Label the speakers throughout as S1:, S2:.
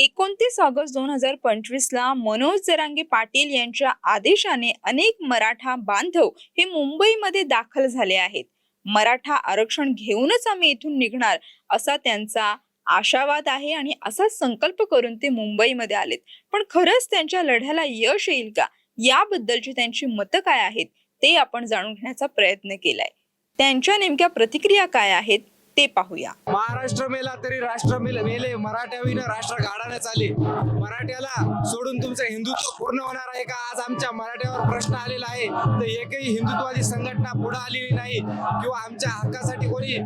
S1: एकोणतीस ऑगस्ट दोन हजार पंचवीसला मनोज जरांगे पाटील यांच्या आदेशाने अनेक मराठा बांधव हे मुंबईमध्ये दाखल झाले आहेत. मराठा आरक्षण घेऊनच आम्ही इथून निघणार असा त्यांचा आशावाद आहे आणि असा संकल्प करून ते मुंबईमध्ये आलेत. पण खरंच त्यांच्या लढ्याला यश येईल का? याबद्दलची त्यांची मतं काय आहेत? ते आपण जाणून घेण्याचा प्रयत्न केलाय. त्यांच्या नेमक्या प्रतिक्रिया काय आहेत? ते पाहूया.
S2: महाराष्ट्र मेला तरी राष्ट्र मेले मेले. राष्ट्र गाडाण्यात आले मराठ्याला सोडून तुमचं हिंदुत्व पूर्ण होणार आहे का? आज आमच्या मराठ्यावर प्रश्न आलेला आहे. तर एकही हिंदुत्वादी संघटना पुढे आलेली नाही. किंवा आमच्या हक्कासाठी कोणी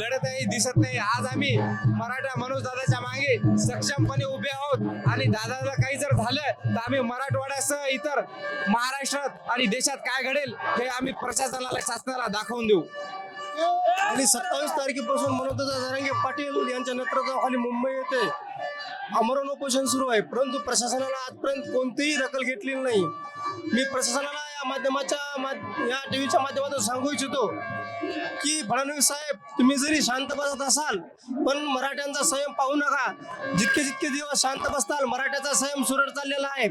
S2: लढत आहे दिसत नाही. आज आम्ही मराठा मनोज दादाच्या मागे सक्षमपणे उभे आहोत. आणि दादाला काही जर झालं तर आम्ही मराठवाड्यासह इतर महाराष्ट्रात आणि देशात काय घडेल हे आम्ही प्रशासनाला शासनाला दाखवून देऊ.
S3: आणि सत्तावीस तारखेपासून मनोजदादा जरांगे पाटील यांच्या नेतृत्वाखाली मुंबई येथे आमरण उपोषण सुरू आहे. परंतु प्रशासनाला आजपर्यंत कोणतीही दखल घेतलेली नाही. मी प्रशासनाला माध्यमाच्या या टीव्हीच्या माध्यमातून सांगू इच्छितो की फडणवीस साहेब तुम्ही जरी शांत बसत असाल पण मराठ्यांचा संयम पाहू नका. जितके जितके दिवस शांत बसताल मराठ्याचा संयम सुरळ चाललेला आहे.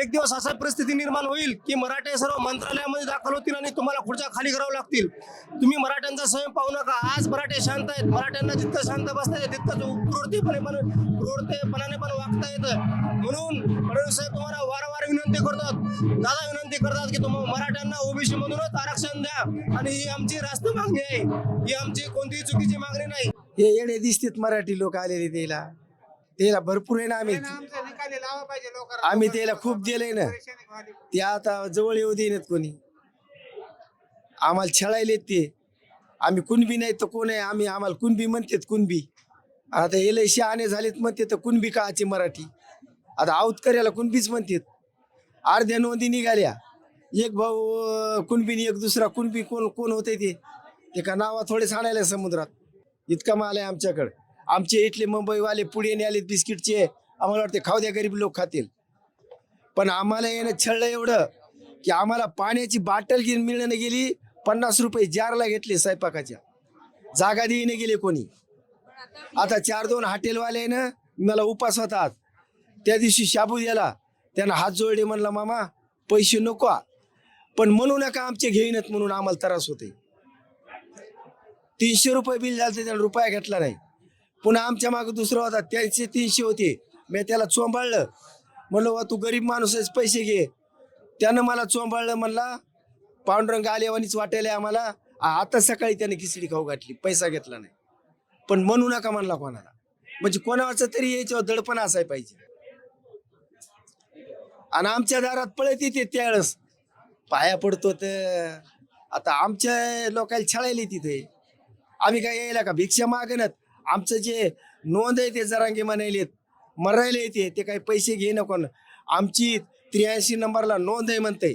S3: एक दिवस असा परिस्थिती निर्माण होईल की मराठे सर्व मंत्रालयामध्ये दाखल होतील आणि तुम्हाला खुर्च्या खाली करावं लागतील. तुम्ही मराठ्यांचा संयम पाहू नका. आज मराठे शांत आहेत. मराठ्यांना जितकं शांत बसता येतं तितकं क्रूरतेपणे पण क्रूरतेपणाने पण वागता येतं. म्हणून फडणवीस साहेब तुम्हाला वारंवार विनंती करतात दादा विनंती करतात की तुम्हाला मराठ्यांना ओबीसी मधूनच आरक्षण द्या. आणि ही आमची रास्त मागणी आहे. ही आमची कोणतीही चुकीची मागणी नाही.
S4: हे येणे दिसतात मराठी लोक आलेले त्याला. त्याला भरपूर आहे ना आम्ही. आम्ही त्याला खूप दिलंय ना. ते आता जवळ येऊ देण्यात कोणी. आम्हाला छळायलेत ते. आम्ही कुणबी नाही तर कोण आहे? आम्ही आम्हाला कुणबी म्हणतात कुणबी आता हे शहाणे झालेत म्हणते तर कुणबी काची मराठी. आता आऊत करायला कुणबीच म्हणतात? अर्ध्या नोंदी निघाल्या. एक भाऊ अं, एक दुसरा कुणबी कोण कोण होते ते? एका नावा थोडे आणायला समुद्रात. इतका माल आहे आमच्याकडं. आमचे इथले मुंबईवाले पुढे आलेत बिस्किटचे. आम्हाला वाटते खाऊ द्या गरीब लोक खातील. पण आम्हाला येणं छळलं एवढं की आम्हाला पाण्याची बाटल घेऊन मिळणं गेली. पन्नास रुपये जारला घेतले स्वयंपाकाच्या. जागा देईने गेले कोणी. आता चार दोन हॉटेलवाल्यानं मला उपास होतात. त्या दिवशी शाबू दिला. त्यानं हात जोडले म्हणला मामा पैसे नको पण म्हणू नका आमचे घेईनच म्हणून आम्हाला त्रास होते तीनशे रुपये बिल झालं त्यानं रुपया घेतला नाही. पुन्हा आमच्या मागे दुसरा होता त्यांचे तीनशे होते. मी त्याला चोंबाळलं. म्हणलं वा तू गरीब माणूस आहेस पैसे घे. त्यानं मला चोंबाळलं म्हणला पांडुरंग आलेवानीच वाटायला आम्हाला. आता सकाळी त्याने खिचडी खाऊ घातली पैसा घेतला नाही. पण म्हणू नका म्हणला कोणाला. म्हणजे कोणाचं तरी याच्यावर दडपण असाय पाहिजे. आणि आमच्या दारात पळत येते त्यावेळेस. पाया पडतो तर आता आमच्या लोकांना छळायला तिथे. आम्ही काय यायला का भिक्षा मागणत आमचं जे नोंद आहे ते जरांगे म्हणायलेत. मरायला येते ते काही पैसे घे नको न. आमची त्र्याऐंशी नंबरला नोंद आहे म्हणते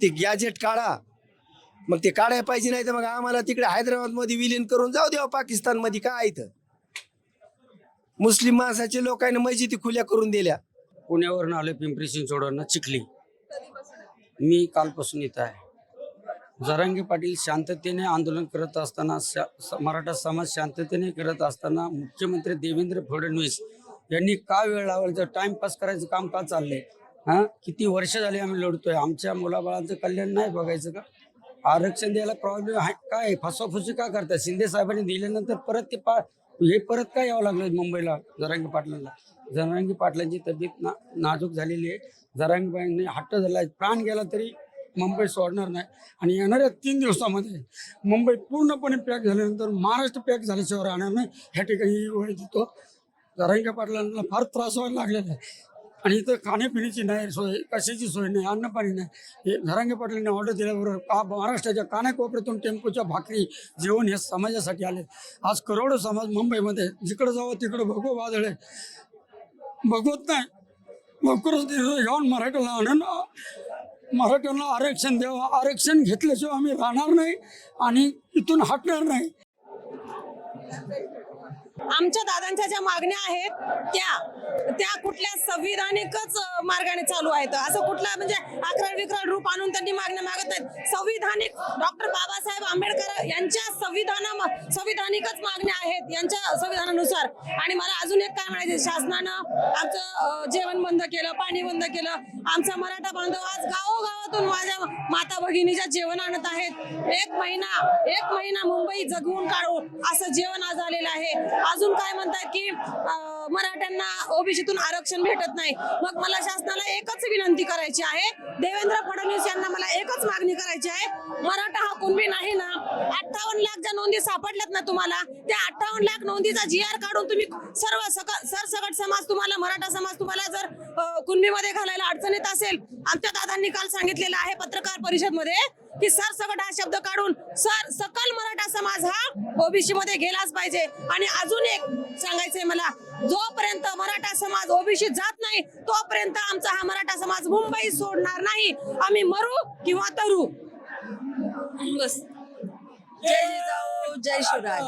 S4: ते गॅजेट काढा. मग ते काढायला पाहिजे नाही तर मग आम्हाला तिकडे हैदराबादमध्ये विलीन करून जाऊ द्यावं पाकिस्तानमध्ये काय इथं? मुस्लिम माणसाचे लोकांनी मस्जिदी खुल्या करून दिल्या.
S5: पुण्यावरून आलो पिंपरी चिंचवडवरनं चिखली. मी कालपासून इथं आहे. जरांगी पाटील शांततेने आंदोलन करत असताना शा- मराठा समाज शांततेने करत असताना मुख्यमंत्री देवेंद्र फडणवीस यांनी का वेळ लावायचं टाइमपास करायचं काम का चाललंय? हा? किती वर्ष झाली आम्ही लढतोय? आमच्या मुलाबाळांचं कल्याण नाही बघायचं का? आरक्षण द्यायला प्रॉब्लेम आहे. काय फसवाफुसी का करतात शिंदे साहेबांनी दिल्यानंतर परत ते पा हे परत काय यावं लागलं मुंबईला? जरांगी पाटलांना? जरांगी पाटलांची तब्येत ना नाजूक झालेली आहे. जरांगीबाईंनी हट्ट झाला आहे. प्राण गेला तरी मुंबई सोडणार नाही. आणि येणाऱ्या तीन दिवसामध्ये मुंबई पूर्णपणे पॅक झाल्यानंतर महाराष्ट्र पॅक झाल्याशिवाय राहणार नाही. ह्या ठिकाणी वेळ देतो जरांगी पाटलांना फार त्रास व्हायला लागलेला आहे. आणि इथं खाण्यापिण्याची नाही सोय कशाची सोय नाही अन्नपाणी नाही. हे धरांगे पाटलांनी ऑर्डर दिल्याबरोबर का महाराष्ट्राच्या कानाकोपऱ्यातून टेम्पोच्या भाकरी जेवण हे समाजासाठी आले आज करोडो समाज मुंबईमध्ये जिकडं जावं तिकडं भगो वादळ आहे. भगवत नाही. लवकरच घेऊन मराठ्याला आणून मराठ्यांना आरक्षण द्यावं. आरक्षण घेतल्याशिवाय आम्ही राहणार नाही आणि इथून हटणार नाही.
S6: आमच्या दादांच्या ज्या मागण्या आहेत त्या त्या कुठल्या संविधानिकच मार्गाने चालू आहेत. असं कुठला म्हणजे विक्राळ रूप आणून त्यांनी मागण्या मागत आहेत. संविधानिक डॉक्टर बाबासाहेब आंबेडकर यांच्या संविधाना संविधानिकच मागण्या आहेत. यांच्या संविधानानुसार. आणि मला अजून एक काय म्हणायचं शासनानं आमचं जेवण बंद केलं पाणी बंद केलं. आमचा मराठा बांधव आज गावोगावातून माझ्या माता भगिनीच्या जेवण आणत आहेत. एक महिना एक महिना मुंबई जगवून काढू असं जेवण आज आलेलं आहे. अजून काय म्हणतात की मराठ्यांना ओबीसीतून आरक्षण भेटत नाही. मग मला शासनाला एकच विनंती करायची आहे. देवेंद्र फडणवीस यांना मला एकच मागणी करायची आहे. मराठा हा कुणबी नाही ना. अठ्ठावन्न लाख ज्या नोंदी सापडल्यात ना तुम्हाला त्या अठ्ठावन्न लाख नोंदीचा जी आर काढून तुम्ही सर्व सरसकट समाज तुम्हाला मराठा समाज तुम्हाला जर कुणबीमध्ये घालायला अडचण येत असेल आमच्या दादांनी काल सांगितलेलं आहे पत्रकार परिषदमध्ये की सरसकट हा शब्द काढून सर सकल मराठा समाज हा ओबीसी मध्ये गेलाच पाहिजे. आणि अजून एक सांगायचंय मला जोपर्यंत मराठा समाज ओबीसी जात नाही तोपर्यंत आमचा हा मराठा समाज मुंबई सोडणार नाही. आम्ही मरू किंवा तरू. बस.
S7: जय जिजाऊ जय शिवराय.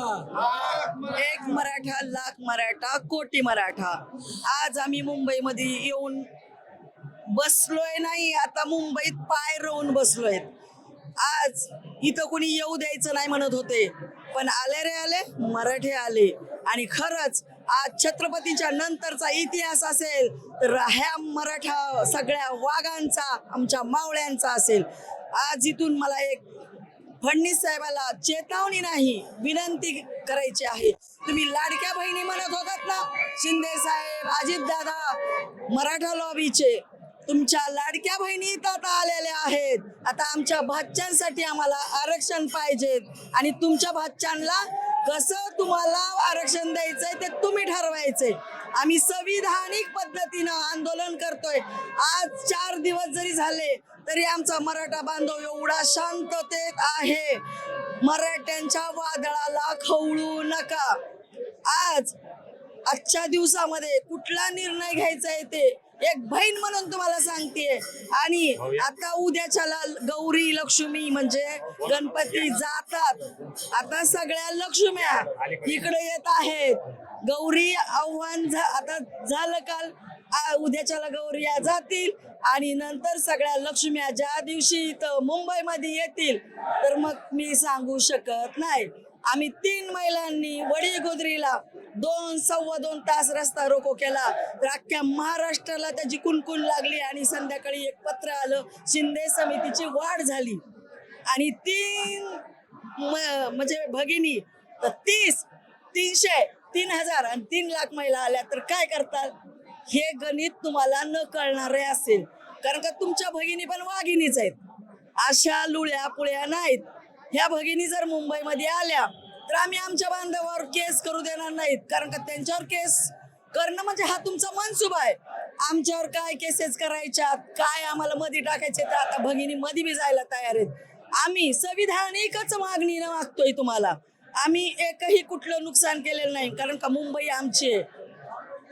S7: एक मराठा लाख मराठा कोटी मराठा. आज आम्ही मुंबईमध्ये येऊन बसलोय नाही आता मुंबईत पाय रोवून बसलोय आज इथं कोणी येऊ द्यायचं नाही म्हणत होते. पण आले रे आले मराठे आले. आणि खरंच आज छत्रपतीच्या नंतरचा इतिहास असेल तर ह्या मराठा सगळ्या वाघांचा आमच्या मावळ्यांचा असेल. आज इथून मला एक फडणीस साहेबाला चेतावणी नाही विनंती करायची आहे. तुम्ही लाडक्या बहिणी म्हणत होतात ना शिंदे साहेब अजित दादा मराठा लॉबीचे. तुमच्या लाडक्या बहिणी इथं आता आलेल्या आहेत. आता आमच्या भाच्यांसाठी आम्हाला आरक्षण पाहिजेत आणि तुमच्या भाच्यांना कसं तुम्हाला आरक्षण द्यायचंय ते तुम्ही ठरवायचंय. आम्ही संविधानिक पद्धतीनं आंदोलन करतोय. आज चार दिवस जरी झाले तरी आमचा मराठा बांधव एवढा शांततेत आहे. मराठ्यांच्या वादळाला खवळू नका. आज आजच्या दिवसामध्ये कुठला निर्णय घ्यायचा आहे ते एक बहीण म्हणून तुम्हाला सांगते. आणि आता उद्याच्याला गौरी लक्ष्मी म्हणजे गणपती जातात. आता सगळ्या लक्ष्म्या इकडे येत आहेत. गौरी आव्हान आता झालं काल उद्याच्याला गौरी या जातील. आणि नंतर सगळ्या लक्ष्म्या ज्या दिवशी इथं मुंबईमध्ये येतील तर मग मी सांगू शकत नाही. आम्ही तीन महिलांनी वडी गोदरीला दोन सव्वा दोन तास रस्ता रोको केला. तर अख्ख्या महाराष्ट्राला त्याची कुणकुण लागली आणि संध्याकाळी एक पत्र आलं शिंदे समितीची वाढ झाली. आणि तीन म्हणजे भगिनी तर तीस तीनशे तीन हजार आणि तीन लाख महिला आल्या. तर काय करतात हे गणित तुम्हाला न कळणारे असेल. कारण का तुमच्या भगिनी पण वाघिणीच आहेत. अशा लुळ्या पुळ्या नाहीत. ह्या भगिनी जर मुंबईमध्ये आल्या तर आम्ही आमच्या बांधवावर केस करू देणार नाहीत. कारण का त्यांच्यावर केस करणं म्हणजे हा तुमचा मनसुबा आहे. आमच्यावर काय केसेस करायच्या काय आम्हाला मध्ये टाकायचे तर आता भगिनी मध्ये बी जायला तयार आहेत. आम्ही संविधानिकच मागणीनं मागतोय तुम्हाला. आम्ही एकही कुठलं नुकसान केलेलं नाही. कारण का मुंबई आमची आहे.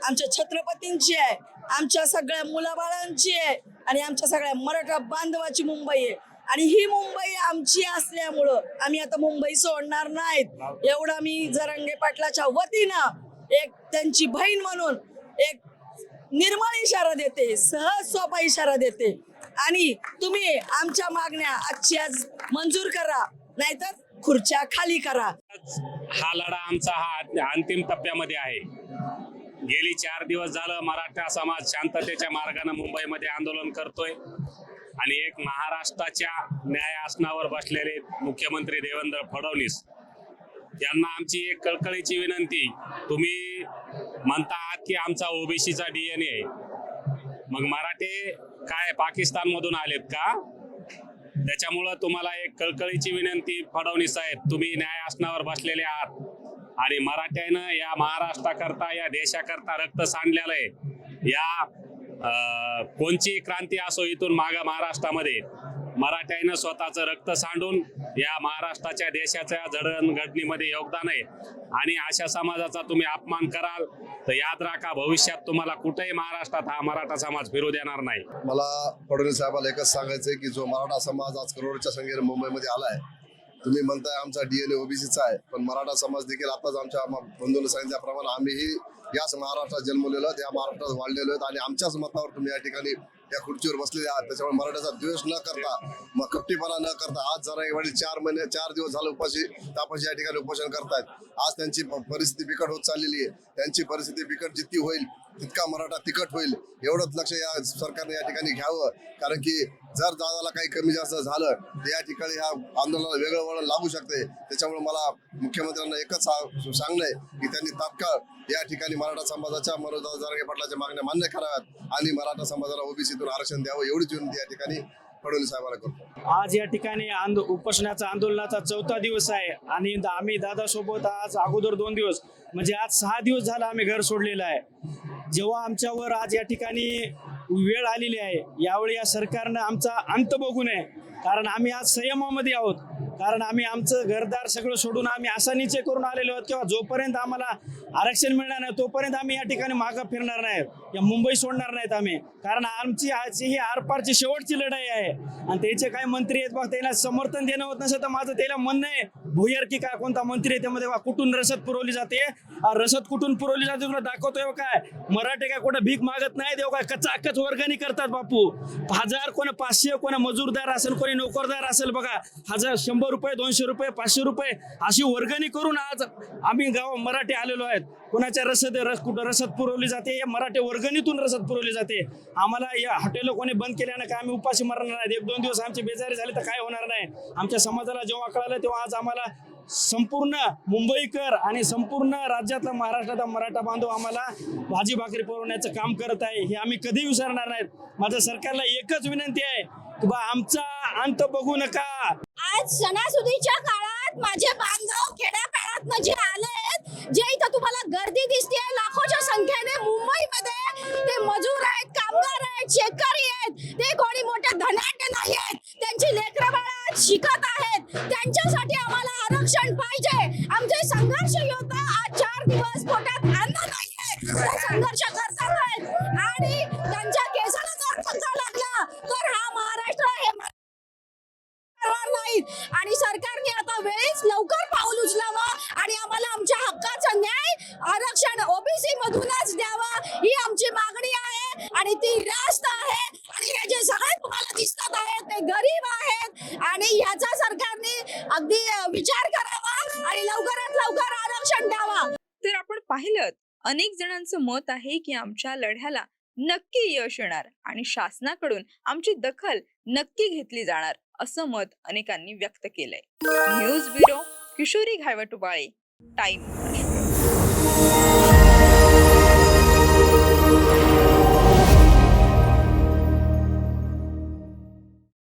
S7: आमच्या छत्रपतींची आहे. आमच्या सगळ्या मुलाबाळांची आहे. आणि आमच्या सगळ्या मराठा बांधवाची मुंबई आहे. आणि ही मुंबई आमची असल्यामुळं आम्ही आता मुंबई सोडणार नाहीत. एवढं मी जरंगे पाटलाच्या वतीनं एक त्यांची बहीण म्हणून एक निर्मळ इशारा देते सहज सोपा इशारा देते. आणि तुम्ही आमच्या मागण्या आजची आज मंजूर करा नाहीतर खुर्च्या खाली करा.
S8: हा लढा आमचा हा अंतिम टप्प्यामध्ये आहे. गेली चार दिवस झालं मराठा समाज शांततेच्या मार्गाने मुंबईमध्ये आंदोलन करतोय. आणि एक महाराष्ट्राच्या न्याय आसनावर बसलेले मुख्यमंत्री देवेंद्र फडणवीस यांना आमची एक कळकळीची विनंती तुम्ही म्हणता आहात की आमचा ओबीसीचा डीएनए आहे. मग मराठे काय पाकिस्तान मधून आलेत का? त्याच्यामुळं तुम्हाला एक कळकळीची विनंती फडणवीस साहेब तुम्ही न्याय आसनावर बसलेले आहात. आणि मराठ्यानं या महाराष्ट्राकरता या देशाकरता रक्त सांडलेलं आहे. या कोणची क्रांती असो इथून मागा महाराष्ट्रामध्ये मराठ्यानं स्वतःचं रक्त सांडून या महाराष्ट्राच्या देशाच्या जडणघडणीमध्ये योगदान आहे. आणि अशा समाजाचा तुम्ही अपमान कराल तर याद राखा भविष्यात तुम्हाला कुठेही महाराष्ट्रात हा मराठा समाज फिरू देणार नाही.
S9: मला फडणवीस साहेबाला एकच सांगायचंय की जो मराठा समाज आज करोडच्या संख्येने मुंबईमध्ये आलाय तुम्ही म्हणताय आमचा डीएनए ओबीसीचा आहे पण मराठा समाज देखील आताच आमच्या बंधून बंधूंना सांगितल्याप्रमाणे आम्हीही याच महाराष्ट्रात जन्मलेलो त्या या महाराष्ट्रात वाढलेलो आहेत आणि आमच्याच मतावर तुम्ही या ठिकाणी या खुर्चीवर बसलेले आहात. त्याच्यामुळे मराठ्याचा द्वेष न करता मग कपटीपणा न करता आज जरा वडील चार महिने चार दिवस झाले उपाशी तापाशी या ठिकाणी उपोषण करतायत. आज त्यांची परिस्थिती बिकट होत चाललेली आहे. त्यांची परिस्थिती बिकट जितकी होईल तितका मराठा तिकट होईल एवढंच लक्ष या सरकारने या ठिकाणी घ्यावं. कारण की जर दादाला काही कमी जास्त झालं तर या ठिकाणी ह्या आंदोलनाला वेगळं वळण लागू शकते. त्याच्यामुळे मला मुख्यमंत्र्यांना एकच सांगणं आहे की त्यांनी तात्काळ या ठिकाणी मराठा समाजाच्या मनोज जारंगे पाटलाच्या मागण्या मान्य कराव्यात आणि मराठा समाजाला ओबीसीतून आरक्षण द्यावं एवढीच विनंती या ठिकाणी फडणवीस साहेबांना करतो.
S10: आज या ठिकाणी आंदो उपोषणाचा आंदोलनाचा चौथा दिवस आहे आणि आम्ही दादासोबत आज अगोदर दोन दिवस म्हणजे आज सहा दिवस झाला आम्ही घर सोडलेलं आहे. जेव्हा आमच्यावर आज या ठिकाणी वेळ आलेली आहे यावेळी या सरकारनं आमचा अंत बघू नये. कारण आम्ही आज संयमामध्ये आहोत. कारण आम्ही आमचं घरदार सगळं सोडून आम्ही असा निश्चय करून आलेलो आहोत किंवा जोपर्यंत आम्हाला आरक्षण मिळणार नाही तोपर्यंत आम्ही या ठिकाणी मागं फिरणार नाही. या मुंबई सोडणार नाहीत आम्ही. कारण आमची आजची ही आरपारची शेवटची लढाई आहे. आणि त्याचे काही मंत्री आहेत बघ त्याला समर्थन देणं होत नसेल तर माझं त्याला म्हणणं आहे भुयार की काय कोणता मंत्री आहे त्यामध्ये? बा कुठून रसद पुरवली जाते? रसद कुठून पुरवली जाते तुला दाखवतोय काय? मराठे काय कुठं भीक मागत नाही देव काय? कचाकच वर्गणी करतात बापू. हजार कोणा पाचशे कोणा मजूरदार असेल कोणी नोकरदार असेल बघा. हजार शंभर रुपये दोनशे रुपये पाचशे रुपये अशी वर्गणी करून आज आम्ही गाव मराठी आलेलो आहेत. कोणाच्या रसद रस कुठं रसद पुरवली जाते या मराठी वर्गणीतून रसद पुरवली जाते. आम्हाला या हॉटेल कोणी बंद केल्यानं काय आम्ही उपाशी मरणार नाही. एक दोन दिवस आमची बेजारी झाली तर काय होणार नाही. आमच्या समाजाला जेव्हा कळालं तेव्हा आज आम्हाला संपूर्ण मुंबईकर आणि संपूर्ण राज्यातला महाराष्ट्रातला मराठा बांधव आम्हाला भाजी भाकरी पुरवण्याचं काम करत आहे हे आम्ही कधी विसरणार नाहीत. माझ्या सरकारला एकच विनंती आहे की बा आमचा अंत बघू नका.
S11: आज सणासुदीच्या
S1: पाहिलं अनेक जणांचं मत आहे की आमच्या लढ्याला नक्की यश येणार आणि शासनाकडून आमची दखल नक्की घेतली जाणार असं मत अनेकांनी व्यक्त केलंय. न्यूज ब्युरो किशोरी घायवटुबाळे टाइम